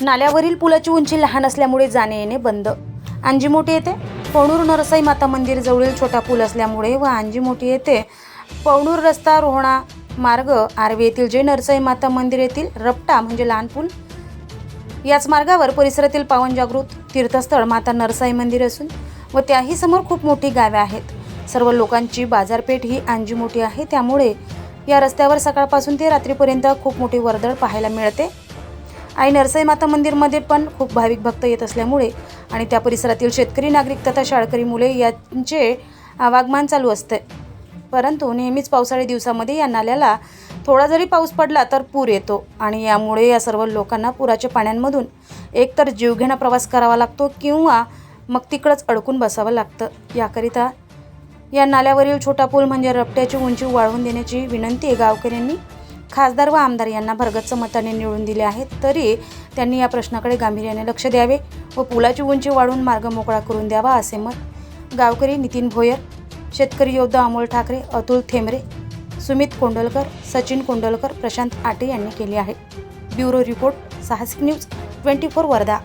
नाल्यावरील पुलाची उंची लहान असल्यामुळे जाणे येणे बंद. अंजीमोठी येथे पवणूर नरसाई माता मंदिर जवळील छोटा पूल असल्यामुळे व अंजीमोठी येथे पवणूर रस्ता रोहणा मार्ग आर्वे येथील जय नरसाई माता मंदिर येथील रपटा म्हणजे लहान पूल. याच मार्गावर परिसरातील पावन जागृत तीर्थस्थळ माता नरसाई मंदिर असून व त्याही समोर खूप मोठी गावे आहेत. सर्व लोकांची बाजारपेठ ही आंजी मोठी आहे. त्यामुळे या रस्त्यावर सकाळपासून ते रात्रीपर्यंत खूप मोठी वर्दळ पाहायला मिळते. आणि नरसाई माता मंदिरमध्ये पण खूप भाविक भक्त येत असल्यामुळे आणि त्या परिसरातील शेतकरी नागरिक तथा शाळकरी मुले यांचे आवागमान चालू असते. परंतु नेहमीच पावसाळी दिवसामध्ये या नाल्याला थोडा जरी पाऊस पडला तर पूर येतो आणि यामुळे या सर्व लोकांना पुराच्या पाण्यांमधून एकतर जीवघेणा प्रवास करावा लागतो किंवा मग तिकडंच अडकून बसावं लागतं. याकरिता या नाल्यावरील छोटा पूल म्हणजे रपट्याची उंची वाढवून देण्याची विनंती गावकऱ्यांनी खासदार व आमदार यांना भरगच्च मताने निवडून दिले आहेत तरी त्यांनी या प्रश्नाकडे गांभीर्याने लक्ष द्यावे व पुलाची उंची वाढवून मार्ग मोकळा करून द्यावा असे मत गावकरी नितीन भोयर शेतकरी योद्धा अमोल ठाकरे अतुल थेंबरे सुमित कोंडलकर सचिन कोंडलकर प्रशांत आटे यांनी केले आहे. Bureau report Sahasik news twenty four Wardha.